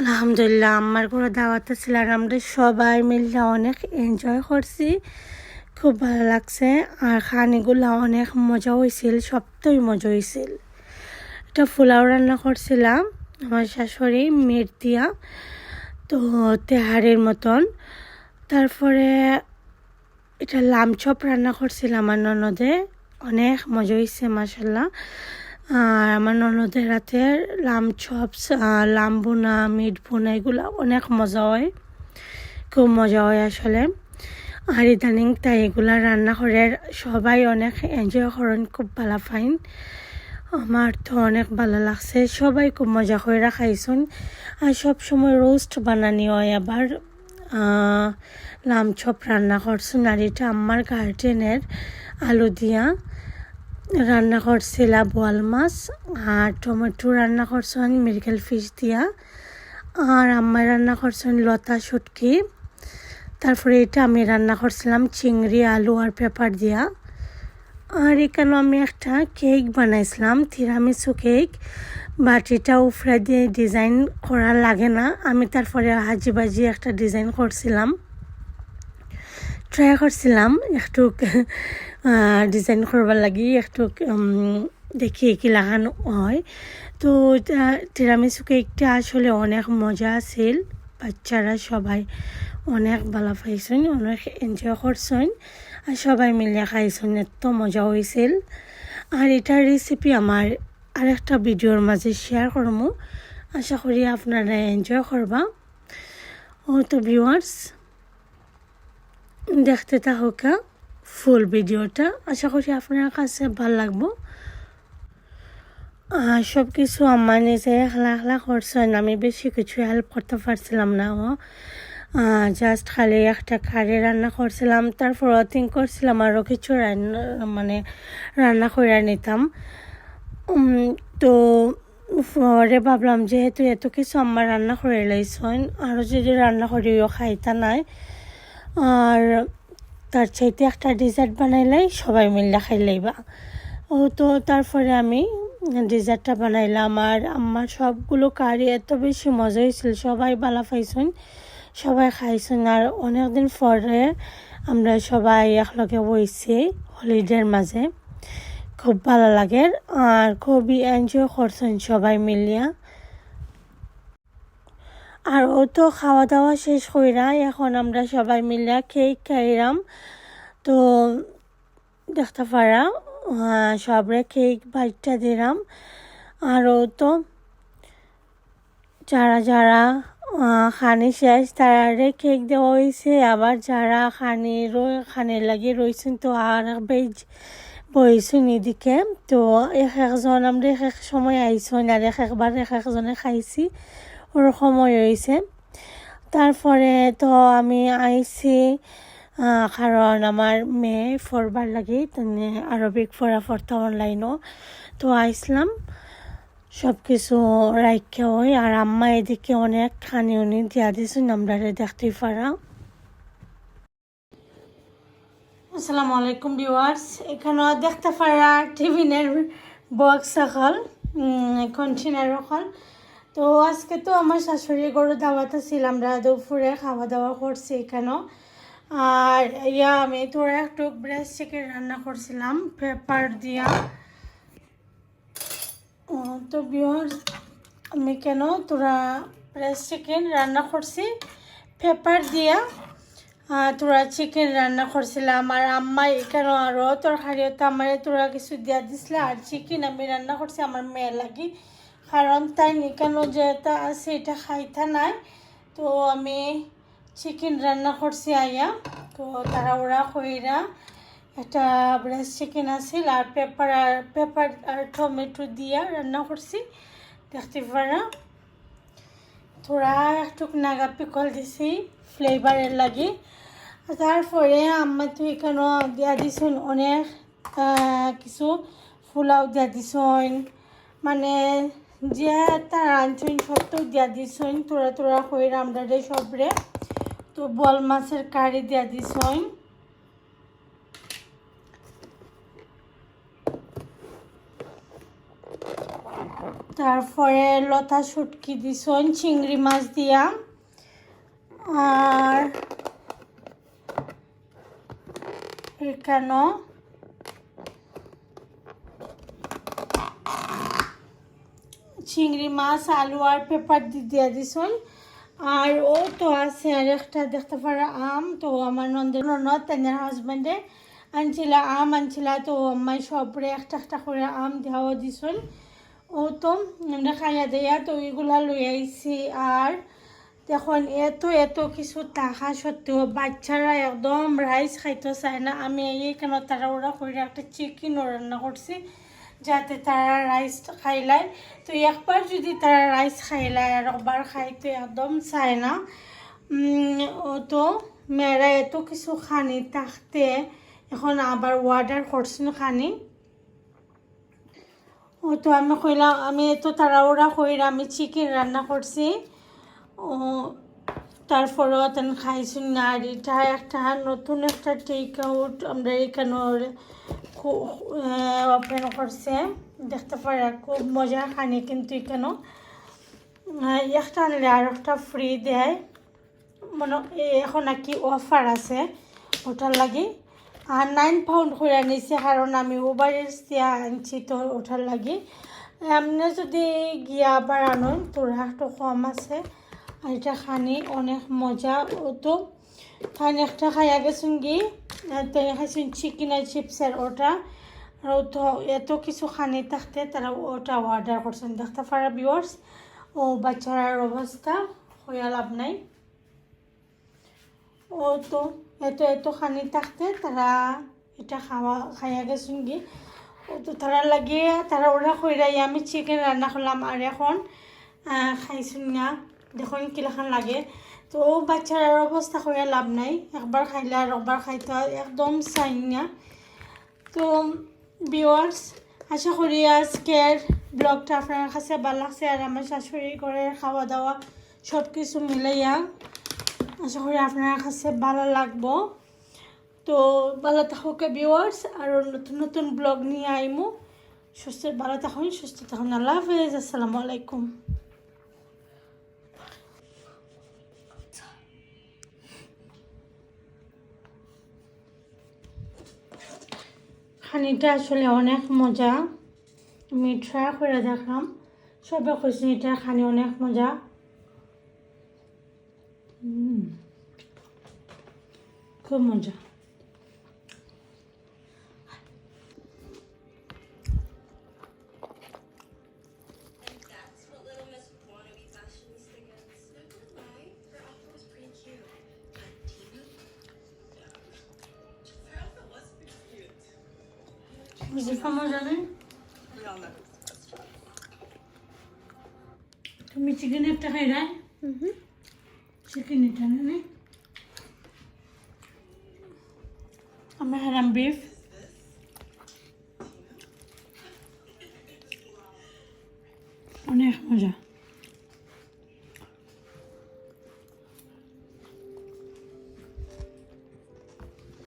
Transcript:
আলহামদুলিল্লাহ আমার কোনো দাওয়াত ছিল আর আমরা সবাই মিলে অনেক এনজয় করছি। খুব ভালো লাগছে। আর খানিগুলো অনেক মজা হয়েছিল সবটাই মজা হয়েছিল এটা পোলাও রান্না করছিলাম, আমার শাশুড়ি মেট দিয়া তো তেহারের মতন। তারপরে এটা লামচপ রান্না করছিলাম আমার ননদে, অনেক মজা হয়েছে মাসাল্লাহ আর আমার ননদের রাতের লাম চপস লাম বোনা মিট বোনা এগুলো অনেক মজা হয়। খুব মজা হয় আসলে। আর ইদানিং তাই এগুলা রান্না করে সবাই অনেক এনজয় করেন, খুব ভালো ফাইন আমার তো অনেক ভালো লাগছে। সবাই খুব মজা করে খাইছুন। আর সব সময় রোস্ট বানানি হয় আবার লাম চপ রান্না করছুন। আর এটা আমার গার্ডেনের আলু দিয়া। রান্না করছিলাম বোয়াল মাছ আর টমেটো রান্না করছেন মেডিকেল ফিশ দিয়া। আর আম্মাই রান্না করছেন লতা শুটকি। তারপরে এটা আমি রান্না করছিলাম চিংড়ি, আলু আর পেপার দিয়া। আর এখানে আমি একটা কেক বানাইছিলাম থিরামিসু কেক বাট এটা উফরা দিয়ে ডিজাইন করা লাগে না। আমি তারপরে হাজি বাজি একটা ডিজাইন করছিলাম। ট্রাই করছিলাম একটু ডিজাইন করবার লাগি একটু দেখি কি লাগানো হয় তো টিরামিসু কেকটা আসলে অনেক মজা আছিল। বাচ্চারা সবাই অনেক ভালো পাইছেন, অনেক এনজয় করছেন, আর সবাই মিলে খাইছেন, এত মজা হয়েছিল আর এটার রেসিপি আমার আরেকটা ভিডিওর মাঝে শেয়ার করব। আশা করি আপনারা এনজয় করবা। ও, তো ভিউয়ার্স দেখতে থাকা ফুল ভিডিওটা। আশা করি আপনার কাছে ভালো লাগবো। সব কিছু আমার নিজে খেলা খেলা করছেন। আমি বেশি কিছু হেল্প করতে পারছিলাম না ও জাস্ট খালি একটা কারি রান্না করছিলাম। তারপর থিঙ্ক করছিলাম আরও কিছু রান্না মানে রান্না করে নিতাম। তো পরে ভাবলাম, যেহেতু এত কিছু আমার রান্না করে লাইছেন আরও যদি রান্না করিও খাইতা নাই। আর তার চাইতে একটা ডেজার্ট বানাইলাই সবাই মিলে খাইলাইবা ও তো তারপরে আমি ডেজার্টটা বানাইলাম আর আমার সবগুলো কারি এত বেশি মজা হয়েছিল। সবাই বালা পাইছেন, সবাই খাইছেন আর অনেকদিন পরে আমরা সবাই একলগে বইছি হলিডের মাঝে। খুব ভালো লাগে আর খুবই এনজয় করছেন সবাই মিলিয়া। আর ও তো খাওয়া দাওয়া শেষ কইরা এখন আমরা সবাই মিলিয়া কেক খাইলাম। তো দেখতে পারা সবরে কেক বাইকটা দিলাম। আরও তো যারা যারা খানি শেষ, তারারে কেক দেওয়া হয়েছে আবার যারা খানি খানি লাগে রয়েছেন তো আর বেজ বইছেন এদিকে। তো এক একজন আমরা এক এক সময় আইসন আর এক একবার এক একজনে খাইছি। সময় হয়েছে। তারপরে তো আমি আইছি কারণ আমার মেয়ে ফরবার লাগে আরবিক ফরা ফরতা অনলাইনও তো আইসলাম সব কিছু রাখা হয় আর আম্মা এদিকে অনেক খানি উনি দিয়া দিয়েছেন আমরা দেখতেই পারা। আসসালামু আলাইকুম ভিউয়ার্স এখানেও দেখতে পারা টিফিনের বক্স এখন কন্টেনার সকল তো আজকে তো আমার শাশুড়ি গরু দাওয়াত ছিল আমরা দুপুরে খাওয়া দাওয়া করছি এখানেও আর ইয়া, আমি তোরা একটু ব্রেস্ট চিকেন রান্না করছিলাম পেপার দিয়া। তো বিহর আমি কেন তোরা ব্রেস্ট চিকেন রান্না করছি পেপার দিয়া তোরা চিকেন রান্না করছিলাম। আর আম্মা এখানে আরও তরকারিও তো আমার তোরা কিছু দিয়া দিছিল, আর চিকেন আমি রান্না করছি, আমার মেয়ে লাগি। কারণ তাই নিকানো যেটা আছে এটা খাইতা নাই। তো আমি চিকেন রান্না করছি আইয়া তো তারা ওরা কইরা একটা ব্রেস্ট চিকেন আছিল আর পেপার আর পেপার আর টমেটো দিয়া রান্না করছি, দেখতে পারা। থোড়া একটু নাগা পিকল দিছি ফ্লেভারের লাগি। তারপরে আম্মা তো এখানেও দিয়া দিছুন অনেক কিছু ফুলাও দিয়া দিছুন। মানে যে সব তো দিয়া দিছুন তোরা তোরা কইরা আমরা সবরে। তো বল মাছের কারি দিয়া দিছুন তারপরে লতা শুটকি দিছন চিংড়ি মাছ দিয়া। আর এখানো চিংড়ি মাছ, আলু আর পেপার দিয়ে দিছন। আর ও তো আছে আর একটা দেখতে পারা আম, তো আমার নন্দের ননদ তাদের হাজব্যান্ডে আনছিলা আম, আনছিলা তো আম্মাই সবরে একটা একটা করে আম দেওয়া দিছন। ও তো আমরা খাইয়া দেয়া তো ওইগুলা লই আইছি। আর দেখুন, এত এত কিছু টাকা সত্ত্বেও বাচ্চারা একদম রাইস খাইতে চায় না। আমি এইখানে তারা ওরা করে একটা চিকেনও রান্না করছি। যাতে তারা রাইস খাইলায় তো একবার যদি তারা রাইস খাইলায় আর একবার খাইতে একদম চায় না। তো মেয়েরা এত কিছু খানি থাকতে এখন আবার অর্ডার করছেন খানি। ও তো আমি কইলাম, আমি এত তাড়াহুড়া কইরা আমি চিকেন রান্না করছি। ও তারপরেও তেন খাইছি না। আর এটা একটা নতুন একটা টেক আউট আমরা এখানে ওপেন করছে। দেখতে পারে খুব মজা খানি কিন্তু এখানে একটা আনলে আর একটা ফ্রি দেয়। মানে এখন নাকি অফার আছে ওটার লাগি। আর নাইন পাউন্ড করে আনিছে, কারণ আমি ওভারের দিয়া আনছি তো ওটার লাগি। এমনি যদি গিয়া আবার আনুন তোর একটু কম আছে। আর এটা খানি অনেক মজা। তো খানি একটা খাইয়া গেছুন গি খাইছুন চিকেন আর চিপসের ওটা আর তো এত কিছু খানি থাকতে তারা ওটা অর্ডার করছেন দেখতে পারা ভিউয়ার্স ও বাচ্চার অবস্থা হইয়া লাভ নাই ও তো এত এত খানি থাকতে তারা এটা খাওয়া খাইয়া গেছেন গি তো তারা লাগিয়ে তারা ওরা কইরাই আমি চিকেন রান্না করলাম আর এখন খাইছুন না দেখুন কিলাখান লাগে। তো বাচ্চার অবস্থা হইয়া লাভ নাই। একবার খাইলে আর একবার খাইতে একদম চাই না। তো ভিওয়ার্স আশা করি আজকের ব্লগটা আপনার কাছে ভালো লাগছে আর আমার শাশুড়ি করে খাওয়া দাওয়া সব কিছু মিলাইয়া আশা করি আপনার কাছে ভালো লাগবো। তো ভালো থাকুক ভিউয়ার্স আর নতুন নতুন ব্লগ নিয়ে আইমু সুস্থ ভালো থাকুন, সুস্থ থাকুন। আল্লাহ হাফেজ। আসসালামু আলাইকুম। খানিটা আসলে অনেক মজা। আমি ট্রাই করে দেখলাম সবে খুশি এটা খানি অনেক মজা। খুব মজা। All know. তুমি চিকেন একটা খাই রায়। চিকেন এটা নেই আমরা হারাম বিফ